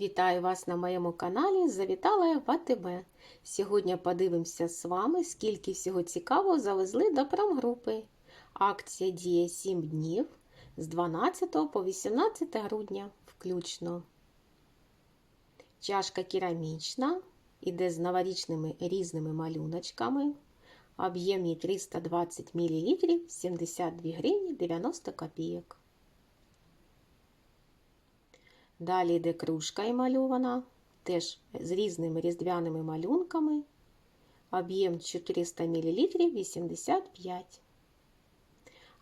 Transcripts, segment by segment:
Вітаю вас на моєму каналі. Завітала я в АТБ. Сьогодні подивимося з вами, скільки всього цікавого завезли до промгрупи. Акція діє 7 днів з 12 по 18 грудня включно. Чашка керамічна, іде з новорічними різними малюночками. Об'єм її 320 мл, 72 гривні 90 копійок. Далі йде кружка емальована, теж з різними різдвяними малюнками. Об'єм 400 мл 85.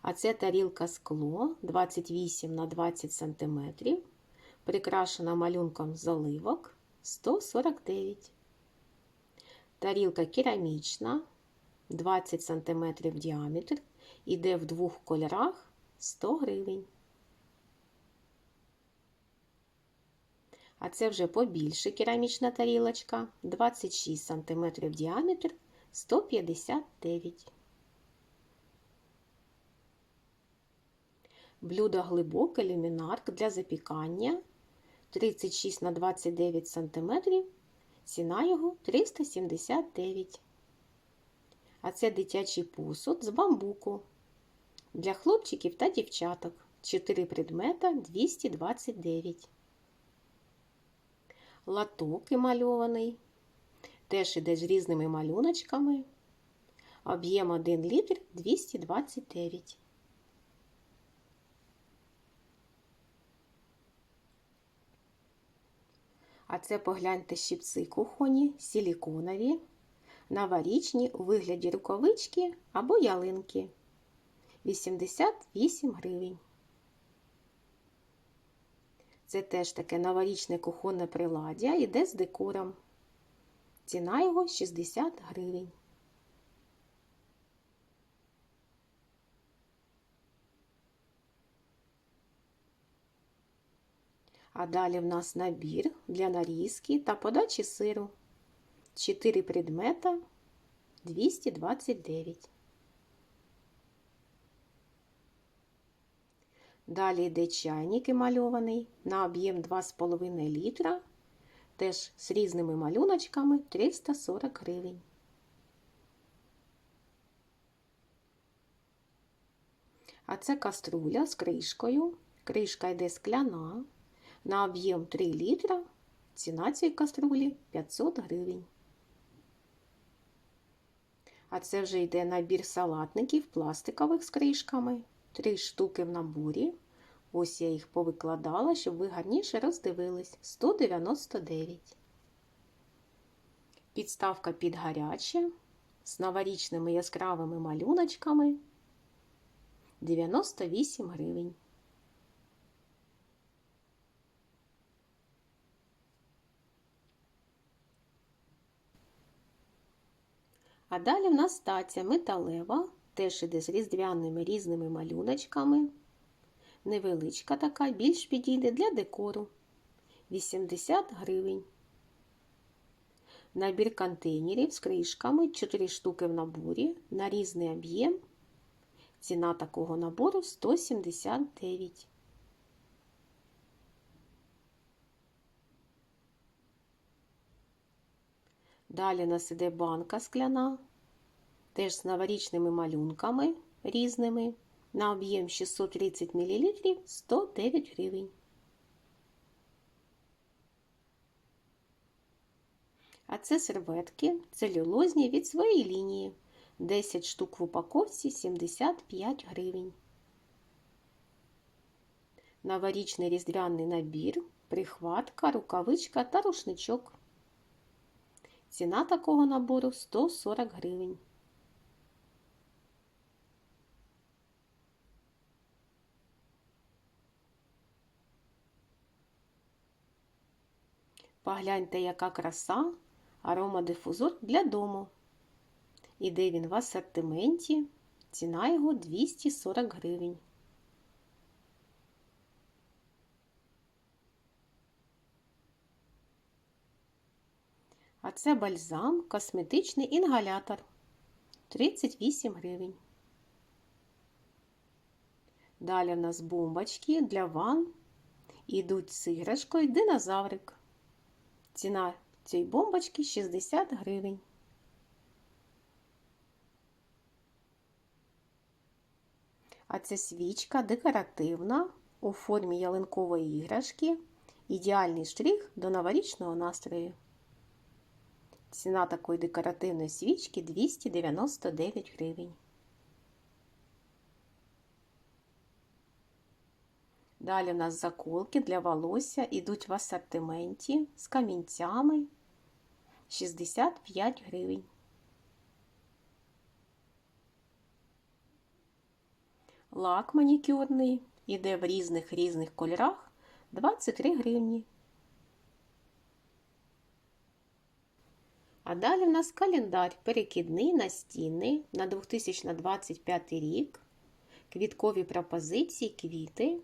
А це тарілка скло 28 на 20 см, прикрашена малюнком заливок 149. Тарілка керамічна 20 см діаметр, іде в двох кольорах 100 гривень. А це вже побільше керамічна тарілочка 26 см діаметр 159. Блюдо глибоке люмінарк для запікання 36 на 29 см. Ціна його 379. А це дитячий посуд з бамбуку для хлопчиків та дівчаток. 4 предмета 229 латок емальований. Теж іде з різними малюночками. Об'єм 1 літр 229. А це погляньте щипці кухоні, силіконові, новорічні у вигляді рукавички або ялинки. 88 гривень. Це теж таке новорічне кухонне приладдя, іде з декором. Ціна його 60 гривень. А далі в нас набір для нарізки та подачі сиру. 4 предмета 229. Далі йде чайник емальований на об'єм 2,5 літра, теж з різними малюночками 340 гривень. А це каструля з кришкою. Кришка йде скляна на об'єм 3 літра. Ціна цієї каструлі 500 гривень. А це вже йде набір салатників пластикових з кришками. Три штуки в наборі. Ось я їх повикладала, щоб ви гарніше роздивились. 199. Підставка під гаряче з новорічними яскравими малюночками 98 гривень. А далі в нас стація металева, теж іде з різдвяними різними малюночками. Невеличка така, більш підійде для декору. 80 гривень. Набір контейнерів з кришками 4 штуки в наборі на різний об'єм. Ціна такого набору 179. Далі у нас іде банка скляна, теж з новорічними малюнками різними. На об'єм 630 мл 109 гривень. А це серветки целюлозні від своєї лінії. 10 штук в упаковці 75 гривень. Новорічний різдвяний набір, прихватка, рукавичка та рушничок. Ціна такого набору 140 гривень. Погляньте, яка краса, аромадифузор для дому. Іде він в асортименті, ціна його 240 гривень. А це бальзам, косметичний інгалятор 38 гривень. Далі у нас бомбочки для ванн. Ідуть з іграшкою динозаврик Ціна цієї бомбочки 60 гривень. А це свічка декоративна у формі ялинкової іграшки. Ідеальний штрих до новорічного настрою. Ціна такої декоративної свічки 299 гривень. Далі у нас заколки для волосся йдуть в асортименті з камінцями 65 гривень. Лак манікюрний іде в різних різних кольорах 23 гривні. А далі в нас календар перекидний настінний на 2025 рік. Квіткові пропозиції, квіти.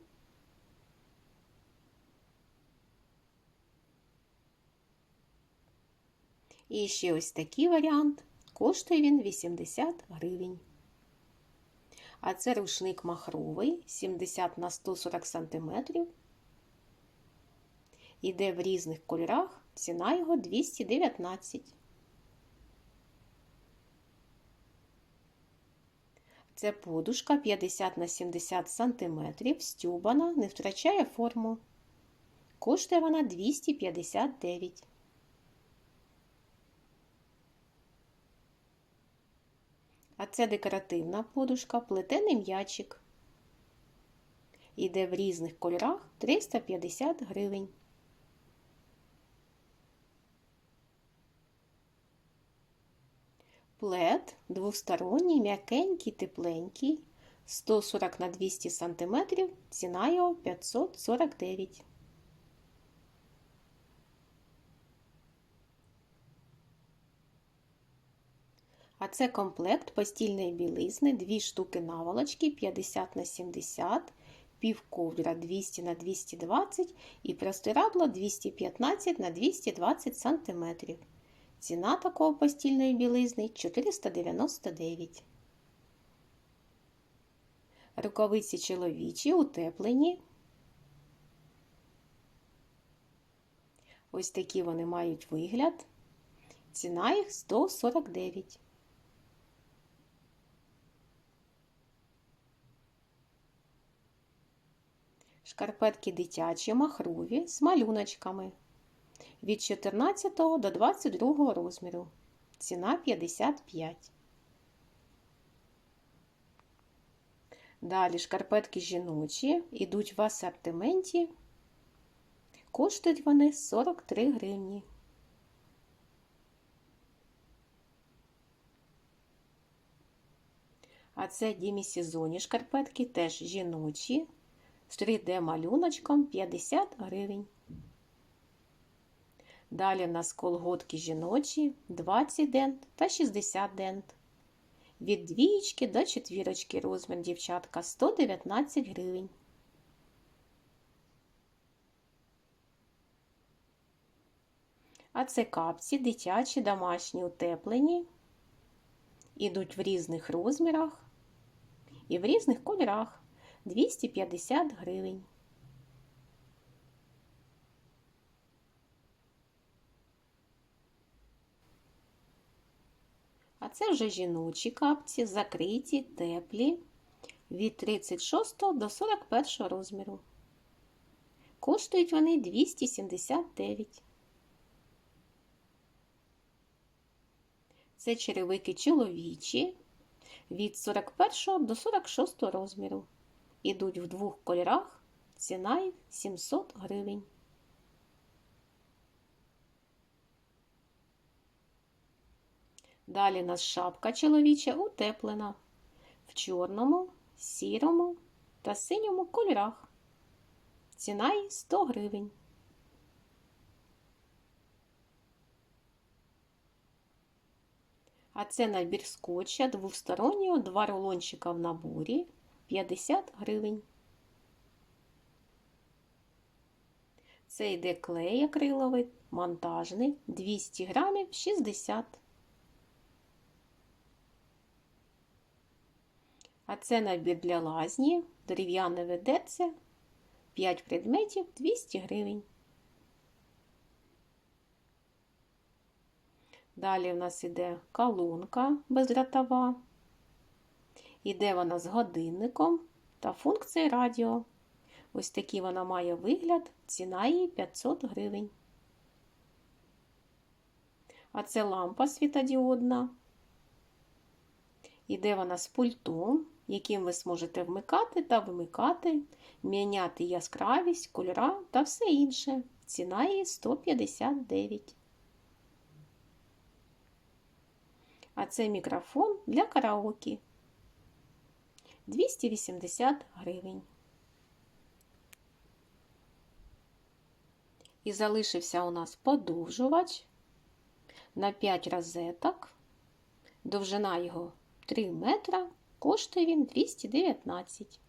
І ще ось такий варіант. Коштує він 80 гривень. А це рушник махровий 70 на 140 см. Іде в різних кольорах. Ціна його 219. Це подушка 50 на 70 см, стюбана, не втрачає форму. Коштує вона 259. А це декоративна подушка, плетений м'ячик. Іде в різних кольорах 350 гривень. Плед двосторонній, м'якенький, тепленький, 140 на 200 см, ціна його 549. А це комплект постільної білизни, дві штуки наволочки 50 на 70, пів ковдра 200 на 220 і простирадло 215 на 220 см. Ціна такого постільної білизни 499. Рукавиці чоловічі утеплені. Ось такі вони мають вигляд. Ціна їх 149. Шкарпетки дитячі махрові з малюночками від 14 до 22 розміру. Ціна 55. Далі шкарпетки жіночі йдуть в асортименті. Коштують вони 43 гривні. А це демісезонні шкарпетки теж жіночі з 3D-малюночком 50 гривень. Далі в нас колготки жіночі 20 дент та 60 дент. Від двієчки до четвірочки розмір дівчатка 119 гривень. А це капці дитячі, домашні, утеплені. Ідуть в різних розмірах і в різних кольорах 250 гривень. А це вже жіночі капці, закриті, теплі від 36 до 41 розміру. Коштують вони 279. Це черевики чоловічі від 41 до 46 розміру. Ідуть в двох кольорах, ціна їх 700 гривень. Далі нас шапка чоловіча утеплена в чорному, сірому та синьому кольорах. Ціна її 100 гривень. А це набір скотча двостороннього, два рулончика в наборі 50 гривень. Це йде клей акриловий, монтажний, 200 грамів 60 А це набір для лазні, дерев'яне ведеться, 5 предметів 200 гривень. Далі в нас іде колонка бездротова. Іде вона з годинником та функцією радіо. Ось такий вона має вигляд, ціна її 500 гривень. А це лампа світодіодна. Іде вона з пультом, яким ви зможете вмикати та вимикати, міняти яскравість, кольора та все інше. Ціна її 159. А це мікрофон для караоке. 280 гривень. І залишився у нас подовжувач на 5 розеток. Довжина його 3 метра, коштує він 219.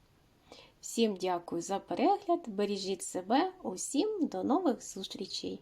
Всім дякую за перегляд. Бережіть себе, усім до нових зустрічей!